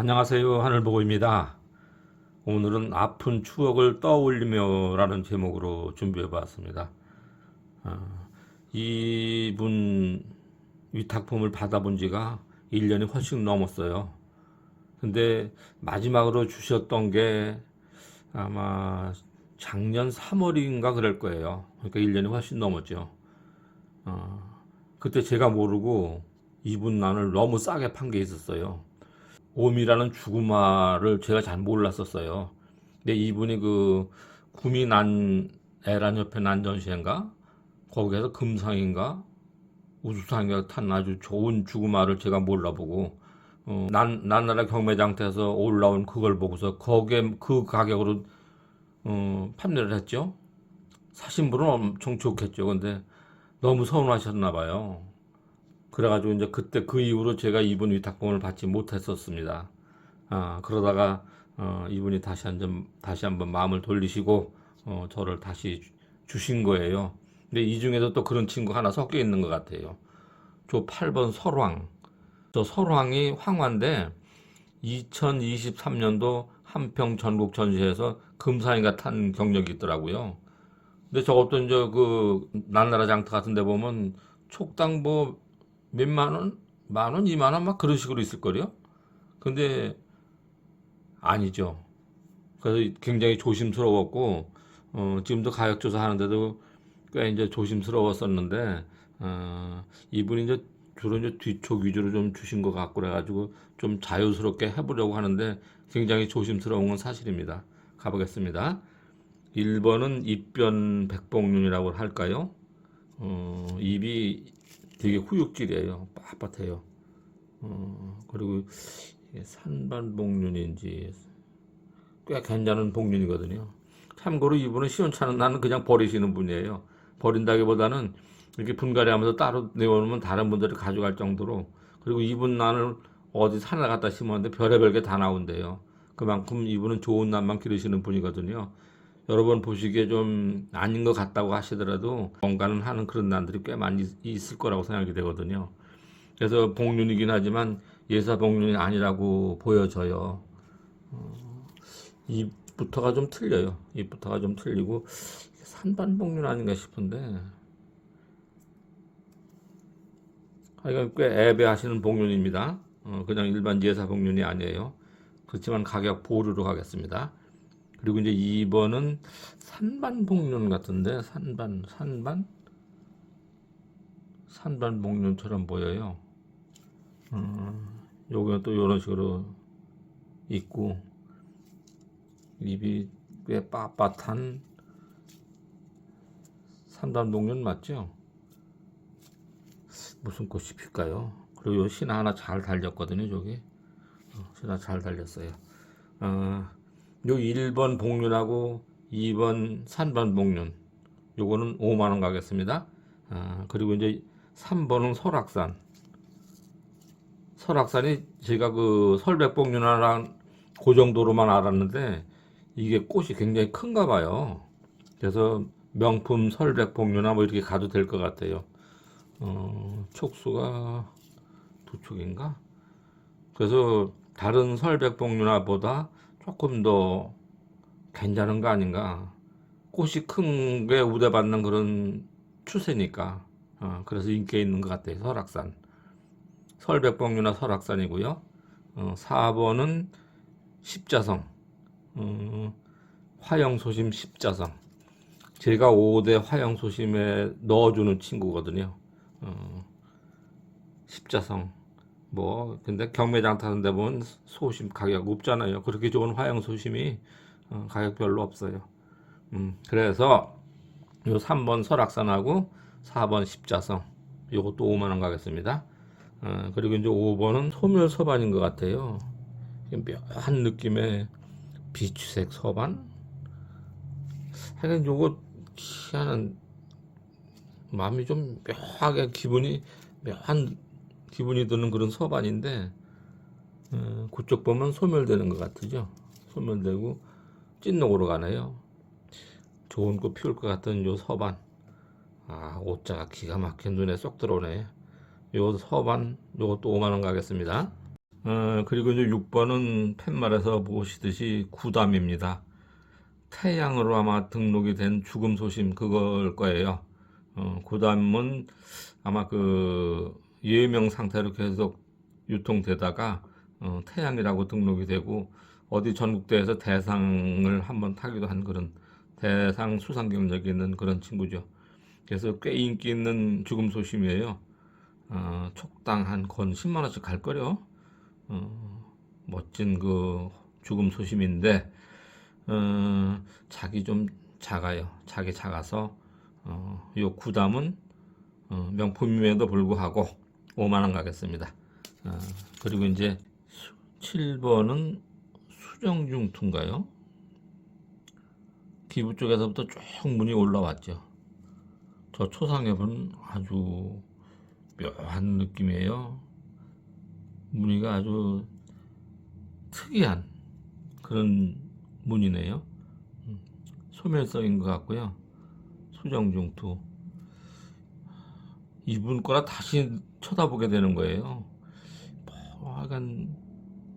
안녕하세요. 하늘보고입니다. 오늘은 아픈 추억을 떠올리며 라는 제목으로 준비해 봤습니다. 어, 이분 위탁품을 받아본 지가 1년이 훨씬 넘었어요. 근데 마지막으로 주셨던 게 아마 작년 3월인가 그럴 거예요. 그러니까 1년이 훨씬 넘었죠. 어, 그때 제가 모르고 이분 난을 너무 싸게 판 게 있었어요. 옴이라는 죽음화를 제가 잘 몰랐었어요. 근데 이분이 그 구미난 애란 협회 난전시회인가 거기에서 금상인가 우수상인가 탄 아주 좋은 죽음화를 제가 몰라보고 어, 난 난나라 경매장터에서 올라온 그걸 보고서 거기에 그 가격으로 어, 판매를 했죠. 사신 분은 엄청 좋겠죠. 근데 너무 서운하셨나 봐요. 그래가지고 이제 그때 그 이후로 제가 이분 위탁금을 받지 못했었습니다. 아, 그러다가 어, 이분이 다시 한번 다시 한번 마음을 돌리시고 어, 저를 다시 주- 주신 거예요. 근데 이 중에도 또 그런 친구 하나 섞여 있는 것 같아요. 저 8번 설황. 저 설황이 황화인데 2023년도 한평 전국 전시회에서 금상인가 탄 경력이 있더라고요. 근데 저것도 이제 그 난나라 장터 같은 데 보면 촉당 뭐 몇만 원, 만 원, 이만 원 막 그런 식으로 있을 거요. 근데 아니죠. 그래서 굉장히 조심스러웠고 어, 지금도 가격 조사하는데도 꽤 이제 조심스러웠었는데 어, 이분이 이제 주로 이제 뒤쪽 위주로 좀 주신 것 같고 그래가지고 좀 자유스럽게 해보려고 하는데 굉장히 조심스러운 건 사실입니다. 가보겠습니다. 1번은 입변 백봉륜이라고 할까요? 어, 입이 되게 후육질이에요. 빳빳해요. 어, 그리고 산반복륜인지 꽤 괜찮은 복륜이거든요. 참고로 이분은 시원찮은 나는 그냥 버리시는 분이에요. 버린다기보다는 이렇게 분갈이 하면서 따로 내어놓으면 다른 분들이 가져갈 정도로 그리고 이분 난을 어디 산에 갖다 심었는데 별의별 게 다 나온대요. 그만큼 이분은 좋은 난만 기르시는 분이거든요. 여러분 보시기에 좀 아닌 것 같다고 하시더라도 뭔가는 하는 그런 난들이 꽤 많이 있을 거라고 생각이 되거든요. 그래서 복륜이긴 하지만 예사 복륜이 아니라고 보여져요. 어, 입부터가 좀 틀려요. 입부터가 좀 틀리고 산반 복륜 아닌가 싶은데 하여간 꽤 애매하시는 복륜입니다. 어, 그냥 일반 예사 복륜이 아니에요. 그렇지만 가격 보류로 가겠습니다. 그리고 이제 2번은 산반복륜 같은데 산반 산반 산반복륜처럼 보여요. 음, 요거는 또 이런 식으로 있고 입이 꽤 빳빳한 산반복륜 맞죠? 무슨 꽃이 필까요? 그리고 요 신화 하나 잘 달렸거든요, 저기. 어, 신화 잘 달렸어요. 어, 요 1번 복륜하고 2번 산반 복륜 요거는 5만 원 가겠습니다. 아, 그리고 이제 3번은 설악산. 설악산이 제가 그 설백 복륜하랑 그 정도로만 알았는데 이게 꽃이 굉장히 큰가 봐요. 그래서 명품 설백 복륜화 뭐 이렇게 가도 될 것 같아요. 어, 촉수가 두 촉인가? 그래서 다른 설백 복륜화보다 조금 더 괜찮은 거 아닌가. 꽃이 큰 게 우대받는 그런 추세니까. 어, 그래서 인기 있는 것 같아요. 설악산. 설백봉유나 설악산이고요. 어, 4번은 십자성. 어, 화영소심 십자성. 제가 5대 화영소심에 넣어주는 친구거든요. 어, 십자성. 뭐 근데 경매장 타는 데 보면 소심 가격 없잖아요. 그렇게 좋은 화형 소심이 어, 가격 별로 없어요. 음, 그래서 요 3번 설악산하고 4번 십자성 요것도 5만 원 가겠습니다. 어, 그리고 이제 5번은 소멸 서반인 것 같아요. 묘한 느낌의 비추색 서반. 하여간 요거 희한한 마음이 좀 묘하게 기분이 묘한 기분이 드는 그런 서반인데 어, 그쪽 보면 소멸되는 것 같으죠. 소멸되고 찐녹으로 가네요. 좋은 꽃 피울 것 같은 요 서반. 아 옷자가 기가 막힌 눈에 쏙 들어오네. 요 서반 요것도 5만 원 가겠습니다. 어, 그리고 이제 6번은 팻말에서 보시듯이 구담입니다. 태양으로 아마 등록이 된 죽음 소심 그걸 거예요. 어, 구담은 아마 그 예명 상태로 계속 유통되다가 어, 태양이라고 등록이 되고 어디 전국대회에서 대상을 한번 타기도 한 그런 대상 수상 경력이 있는 그런 친구죠. 그래서 꽤 인기 있는 죽음 소심이에요. 어, 촉당 한 건 10만 원씩 갈 거려. 어, 멋진 그 죽음 소심인데 어, 자기 좀 작아요. 자기 작아서 어, 요 구담은 어, 명품임에도 불구하고 5만 원 가겠습니다. 어, 그리고 이제 7번은 수정중투인가요? 기부 쪽에서부터 쭉 문이 올라왔죠. 저 초상엽은 아주 묘한 느낌이에요. 무늬가 아주 특이한 그런 무늬네요. 음, 소멸성인 것 같고요. 수정중투. 이분 거라 다시 쳐다보게 되는 거예요. 뭐,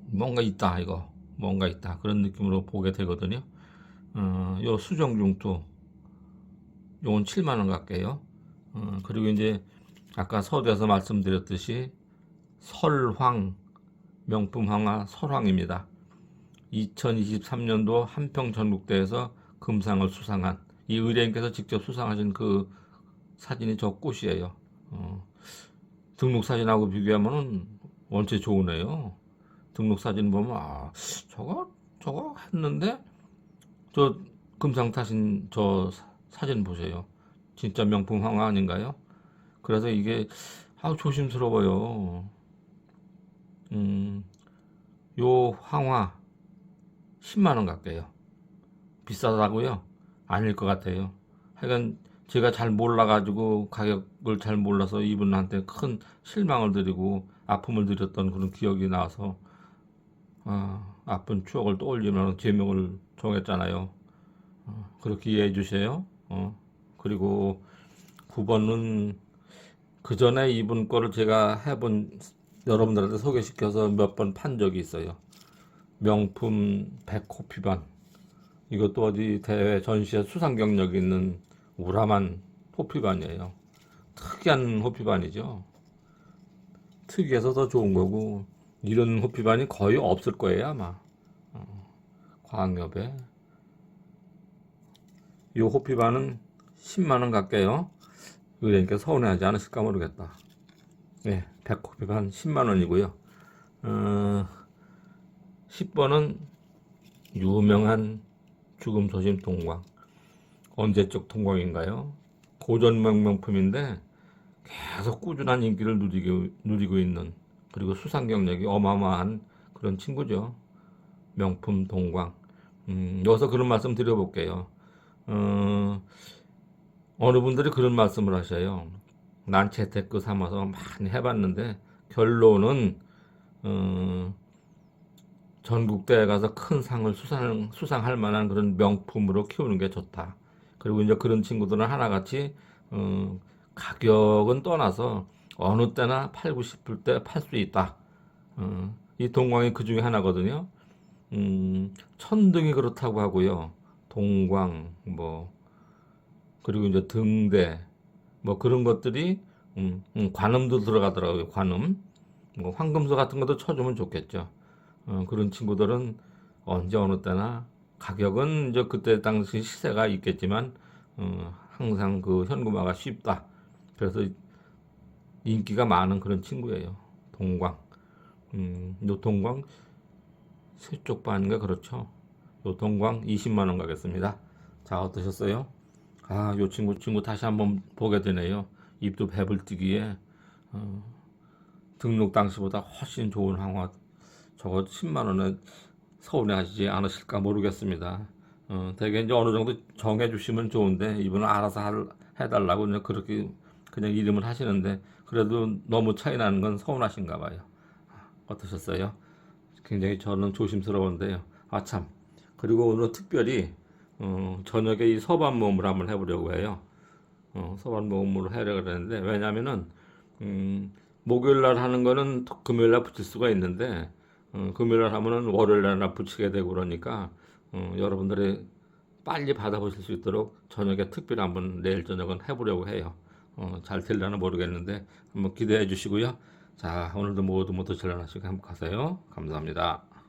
뭔가 있다 이거 뭔가 있다 그런 느낌으로 보게 되거든요. 어, 요 수정 중투 요건 7만 원 갈게요. 어, 그리고 이제 아까 서두에서 말씀드렸듯이 설황 명품 황화 설황입니다. 2023년도 한평 전국대에서 금상을 수상한 이 의뢰인께서 직접 수상하신 그 사진이 저 꽃이에요. 어, 등록 사진하고 비교하면은 원체 좋으네요. 등록 사진 보면 아 저거 저거 했는데 저 금상 타신 저 사- 사진 보세요. 진짜 명품 황화 아닌가요? 그래서 이게 아 조심스러워요. 음, 요 황화 10만 원 갈게요. 비싸다고요? 아닐 것 같아요. 하여간 제가 잘 몰라가지고 가격을 잘 몰라서 이분한테 큰 실망을 드리고 아픔을 드렸던 그런 기억이 나서 아, 아픈 추억을 떠올리면 제목을 정했잖아요. 어, 그렇게 이해해 주세요. 어, 그리고 9번은 그 전에 이분 거를 제가 해본 여러분들한테 소개시켜서 몇 번 판 적이 있어요. 명품 백호피반. 이것도 어디 대회 전시회 수상 경력이 있는 우람한 호피반이에요. 특이한 호피반이죠. 특이해서 더 좋은 거고 이런 호피반이 거의 없을 거예요 아마. 어, 광역에 이 호피반은 10만 원 갈게요. 그러니까 서운해하지 않으실까 모르겠다. 네, 100호피반 10만 원이고요. 어, 10번은 유명한 죽음 소심 동광. 언제적 동광인가요? 고전 명명품인데 계속 꾸준한 인기를 누리고, 누리고 있는 그리고 수상 경력이 어마어마한 그런 친구죠. 명품 동광. 음, 여기서 그런 말씀 드려볼게요. 어, 어느 분들이 그런 말씀을 하셔요. 난 재테크 삼아서 많이 해봤는데 결론은 어, 전국대회 가서 큰 상을 수상, 수상할 만한 그런 명품으로 키우는 게 좋다. 그리고 이제 그런 친구들은 하나같이 어, 가격은 떠나서 어느 때나 팔고 싶을 때 팔 수 있다. 어, 이 동광이 그 중에 하나거든요. 음, 천등이 그렇다고 하고요. 동광 뭐 그리고 이제 등대 뭐 그런 것들이 음, 음, 관음도 들어가더라고요. 관음 뭐 황금소 같은 것도 쳐주면 좋겠죠. 어, 그런 친구들은 언제 어느 때나 가격은 이제 그때 당시 시세가 있겠지만 어, 항상 그 현금화가 쉽다. 그래서 인기가 많은 그런 친구예요. 동광. 음, 요 동광 세쪽 반인가 그렇죠. 요 동광 20만 원 가겠습니다. 자 어떠셨어요? 아, 요 친구 친구 다시 한번 보게 되네요. 입도 배불뜨기에 어, 등록 당시보다 훨씬 좋은 항화 저거 10만 원에 서운해하시지 않으실까 모르겠습니다. 어, 대개 이제 어느 정도 정해 주시면 좋은데 이분은 알아서 할, 해달라고 그냥 그렇게 그냥 이름을 하시는데 그래도 너무 차이 나는 건 서운하신가 봐요. 어떠셨어요? 굉장히 저는 조심스러운데요. 아 참. 그리고 오늘 특별히 어, 저녁에 이 서반 모음을 한번 해보려고 해요. 어, 서반 모음으로 하려고 그랬는데 왜냐면은 음, 목요일 날 하는 거는 토- 금요일 날 붙일 수가 있는데 어, 금요일 하면은 월요일 날나 붙이게 되고 그러니까 어, 여러분들이 빨리 받아보실 수 있도록 저녁에 특별히 한번 내일 저녁은 해보려고 해요. 어, 잘 될려나 모르겠는데 한번 기대해 주시고요. 자 오늘도 모두 모두 전련하시고 행복하세요. 감사합니다.